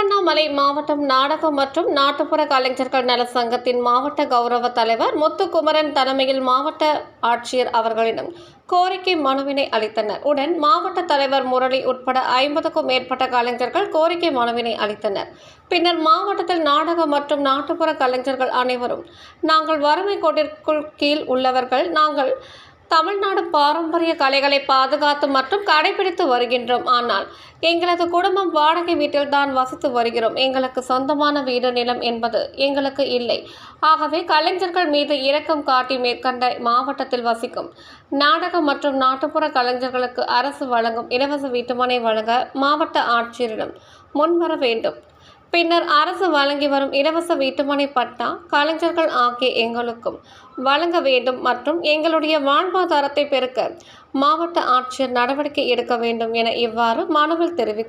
திருவண்ணாமலை மாவட்டம் நாடகம் மற்றும் நாட்டுப்புற கலைஞர்கள் நல சங்கத்தின் மாவட்ட கௌரவ தலைவர் முத்துக்குமரன் தலைமையில் மாவட்ட ஆட்சியர் அவர்களிடம் கோரிக்கை மனுவினை அளித்தனர். உடன் மாவட்ட தலைவர் முரளி உட்பட ஐம்பதுக்கும் மேற்பட்ட கலைஞர்கள் கோரிக்கை மனுவினை அளித்தனர். பின்னர் மாவட்டத்தில் நாடக மற்றும் நாட்டுப்புற கலைஞர்கள் அனைவரும் நாங்கள் வறுமை கோட்டிற்குள் கீழ் உள்ளவர்கள் நாங்கள் தமிழ்நாடு பாரம்பரிய கலைகளை பாதுகாத்து மற்றும் கடைபிடித்து வருகின்றோம். ஆனால் எங்களது குடும்பம் வாடகை வீட்டில் தான் வசித்து வருகிறோம். எங்களுக்கு சொந்தமான வீடு நிலம் என்பது எங்களுக்கு இல்லை. ஆகவே கலைஞர்கள் மீது இரக்கம் காட்டி மேற்கண்ட மாவட்டத்தில் வசிக்கும் நாடக மற்றும் நாட்டுப்புற கலைஞர்களுக்கு அரசு வழங்கும் இலவச வீட்டுமனை வழங்க மாவட்ட ஆட்சியரிடம் முன்வர வேண்டும். பின்னர் அரசு வழங்கி வரும் இலவச வீட்டுமனை பட்டா கலைஞர்கள் ஆகிய எங்களுக்கும் வழங்க வேண்டும் மற்றும் எங்களுடைய வாழ்வாதாரத்தை பெருக்க மாவட்ட ஆட்சியர் நடவடிக்கை எடுக்க வேண்டும் என இவ்வாறு மனுவில் தெரிவித்தார்